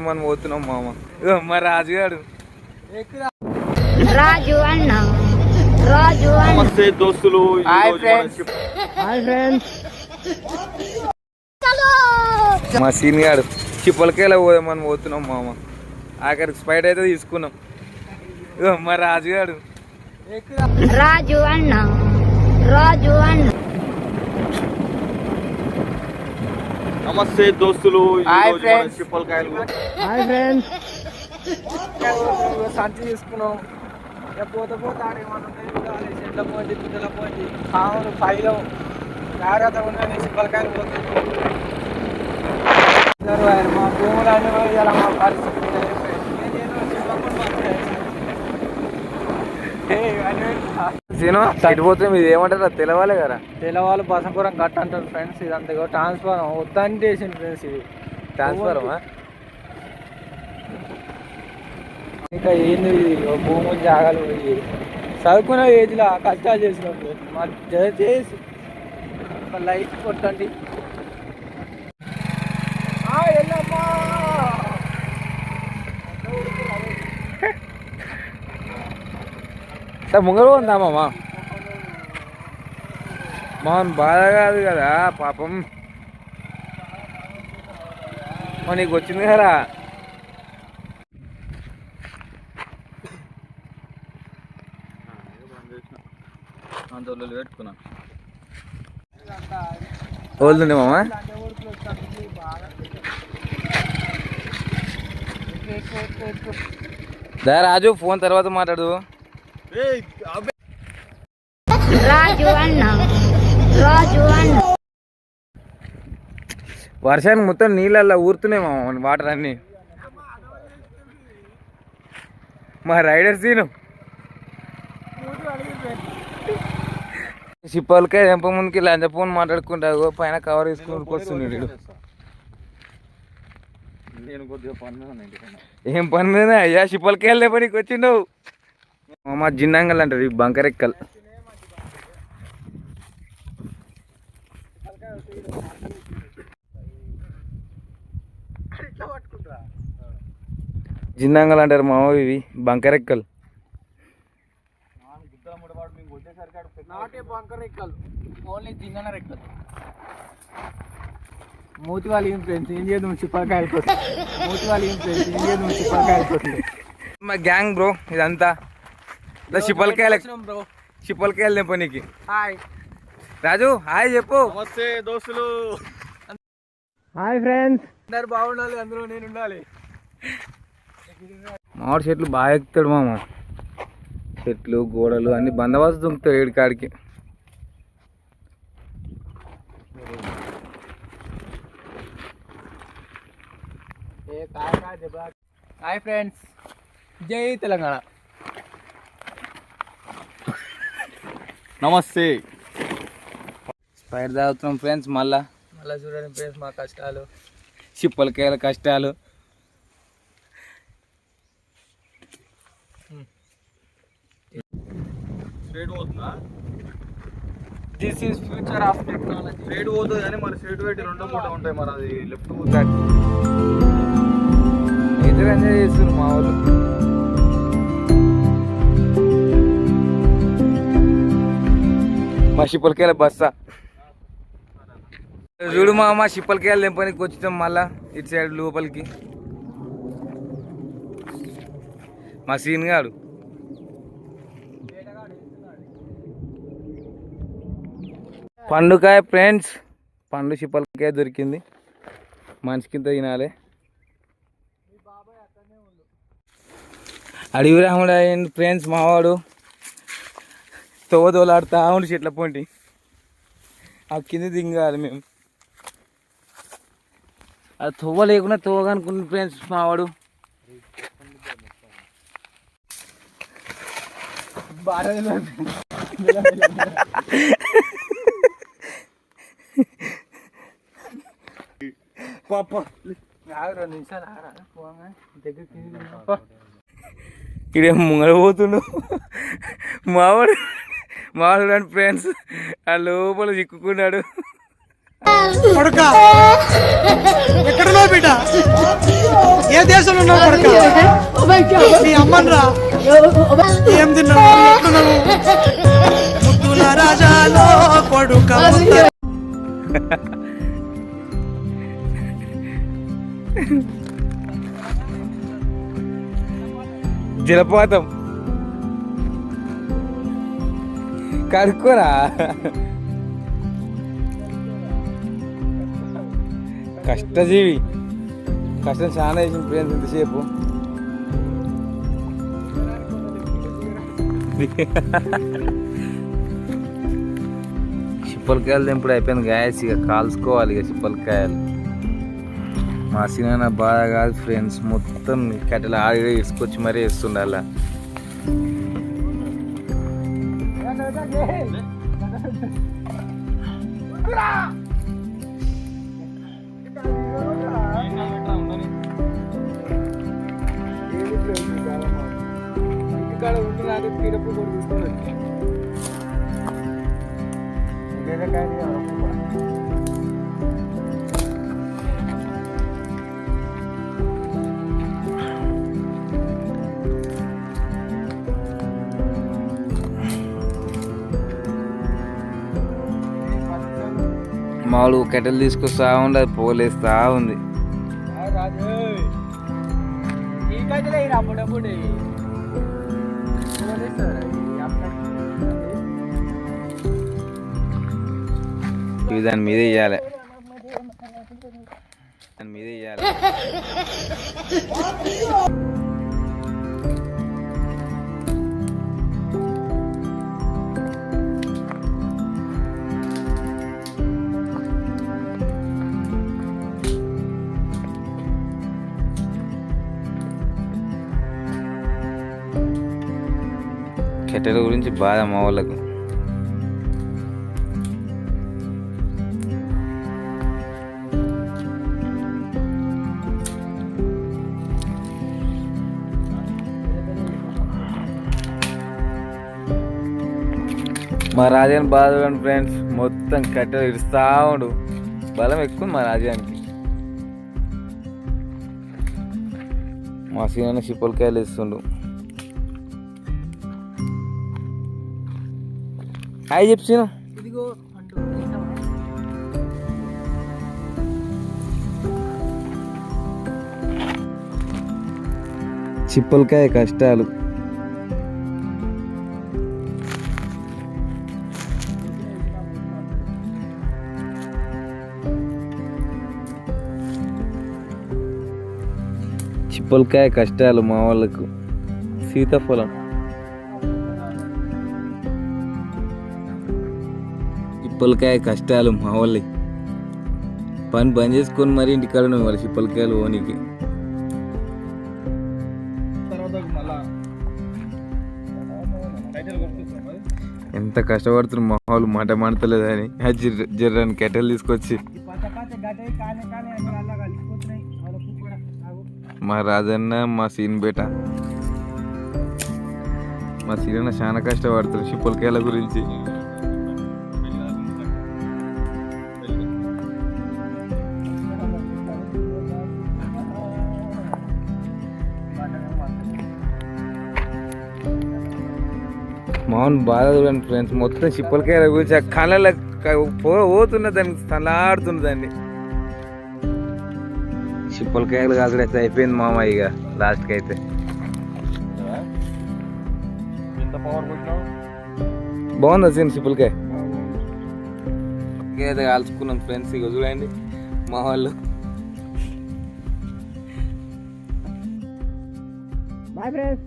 మనం పోతున్నాం మామ. ఇగో మా రాజుగాడు. రాజు అన్న. రాజు అన్న. నమస్తే దోస్తులు ఈ హాయ్ రోజు ఫ్రెండ్స్. మనకి హాయ్ ఫ్రెండ్స్ మా సీనియర్ చిప్పలకాయలో పోదాం మనం పోతున్నాం మామ. ఆఖరికి స్పైట్ అయితే తీసుకున్నాం. ఇగో మా రాజుగాడు. రాజు అన్న. రాజు అన్న. నమస్తే దోస్తులు. చిప్పలకాయలు హాయ్ ఫ్రెండ్స్ సంచి తీసుకున్నాం పోతే పోతే చెట్ల పోటీ పిల్లల పోటీ కావును పైలో జాగ్రత్త ఉన్నది చిప్పలకాయలు పోతాయి మా భూములు అన్ని ఇలా మా పరిస్థితి సీను ఇటు పోతే మీరు ఏమంటారు తెలవాలి కదా. తెల్లవాళ్ళు బసపురం గట్ట అంటారు ఫ్రెండ్స్ ఇదంతా ఇగో ట్రాన్స్ఫారం వద్దంటే వేసింది ఫ్రెండ్స్ ఇది. ట్రాన్స్ఫార్మా ఇంకా ఏంది ఇది? భూములు జాగాలు ఇవి. చదువుకున్న ఏజ్లో కష్టాలు చేసినప్పుడు మరి దయచేసి లైట్ కొట్టండి. ముంగరు ఉందా మా మోహన్ బాధ కాదు కదా పాపం. నీకు వచ్చింది కదా అందులో పెట్టుకున్నా వదులుండి మామ? దా రాజు ఫోన్ తర్వాత మాట్లాడు. రాజు అన్న. రాజు అన్న. వర్షానికి మొత్తం నీళ్ళల్లో ఊరుతున్నాయి మామ వాటర్ అన్నీ. మా రైడర్ సీను. సిప్పలకాయ ఎంప ముందుకి లంచ ఫోన్ మాట్లాడుకుంటా పైన కవర్ తీసుకుని వీడు. ఇంటికన్నా. ఏం పని మీద అయ్యా సిప్పలకాయలు పనికి వచ్చిండవు. మా జిన్నంగల్ అంటారు ఈ బంకరెక్కలు జిన్నంగల్ అంటారు మా ఇవి బంకరెక్కలు మూతి వాళ్ళు ఫ్రెండ్స్ ఏం చేద్దాం చిప్పకాయలు మూతి వాళ్ళు ఫ్రెండ్స్ ఏం చేద్దాం చిప్పకాయలు మా గ్యాంగ్ బ్రో ఇదంతా. బ్రో సిప్పలకాయలు తెంపనీకి హాయ్. రాజు హాయ్ చెప్పు. నమస్తే దోస్తులు. Hi friends. అందరు బాగుండాలి అందులో నేను ఉండాలి. మామిడి చెట్లు బాగా ఎక్కుతాడు మామ. చెట్లు గోడలు అన్ని బందోబస్తు దుంకుతాడు ఏడు కాడికి. Hi friends. జై తెలంగాణ. నమస్తే. స్పైర్ తాగుతున్నాం ఫ్రెండ్స్ మళ్ళా. మళ్ళీ చూడండి ఫ్రెండ్స్ మా కష్టాలు. చిప్పలకాయల కష్టాలు. స్ట్రేట్ పోతుందా? This is future of technology straight పోతుంది కానీ మరి స్ట్రేట్ పెట్టి రెండో మూట ఉంటాయి మరి అది లెఫ్ట్ ఇద్దరు ఎంజాయ్ చేస్తున్నారు మా వాళ్ళు. మా చిప్పలకాయల బస్సా. చూడు మా మా షిప్పలకాయలు తెంపనికి వచ్చాం మళ్ళా ఇటు సైడ్ లోపలికి. మా సీన్ గాడు. పండుకాయ ఫ్రెండ్స్ పండు చిప్పలకాయ దొరికింది. మనిషికింత తినాలి. అడవి రాముడు అయ్యింది ఫ్రెండ్స్ మావాడు. తోవ తోలాడుతా ఉండి చెట్ల పొంటి. ఆ కింద దింగాలి మేము. అది తోవ లేకుండా తోవ ఫ్రెండ్స్ మావాడు. ఆగు రెండు నిమిషాలు ఆగరా పోగా. దగ్గరికి ఇడే ముంగడ పోతుండు? మావాడు మావాడు ఫ్రెండ్స్ ఆ లోపల చిక్కుకున్నాడు. బిడ్డ? ఏ దేశంలో ఉన్నావు కొడుక? నీ అమ్మన్రా? ఏం తిన్నావు? ఎక్కడున్నావు ముద్దుల రాజాలో కొడుక ముద్ద. జలపాతం. కడుక్కోరా కష్టజీవి. కష్టం చాలా వేసింది ఫ్రెండ్స్ ఇంతసేపు. చిప్పలకాయలు తెంపుడు అయిపోయింది గాయస్ ఇక కాల్చుకోవాలి ఇక చిప్పలకాయలు. మా సినిమా బాధ కాదు ఫ్రెండ్స్ మొత్తం కట్టెలు ఆడి ఇసుకొచ్చి మరీ వేస్తుండాల. ఇంటికాడ ఉండి నాకు పీడపు మామూలు కట్టెలు తీసుకొస్తా ఉంది అది పోలేస్తా ఉంది. ఇవి దాని మీద వేయాలి దాని మీద వేయాలి కట్టెల గురించి బాధ మా వాళ్ళకు. మా రాజాని బాధపడండి ఫ్రెండ్స్ మొత్తం కట్టెలు ఇరుస్తా ఉండు. బలం ఎక్కువ మా రాజానికి మా సీన చిప్పలకాయలు ఇస్తుండు. హాయ్ చెప్పు సీను. ఇదిగో అంటూ. చిప్పలకాయ కష్టాలు. చిప్పలకాయ కష్టాలు మా వాళ్ళకు. సీతాఫలం. చిప్పలకాయ కష్టాలు మా వాళ్ళకి పని బంద్ చేసుకొని మరి ఇంటికాడ వాళ్ళ చిప్పలకాయలు ఓనికి. ఎంత కష్టపడుతున్న మా వాళ్ళు మాట మాడతలేదని జర్ర జర్రని కట్టెలు తీసుకొచ్చి. మా రాజన్న మా సీన్ బేట. మా సీనన్న చాలా కష్టపడుతారు చిప్పలకాయల గురించి. మౌన్ బాధ చూడండి ఫ్రెండ్స్ మొత్తం చిప్పలకాయల గురించి ఆ కళ్ళ పోతున్న దానికి తలాడుతున్న దాన్ని చిప్పలకాయలు కాదు అయిపోయింది మామ ఇక లాస్ట్కి అయితే. బాగుందా సీన్ చిప్పలకాయ? అయితే కాల్చుకున్నాం ఫ్రెండ్స్ ఇక చూడండి మా వాళ్ళు. Bye friends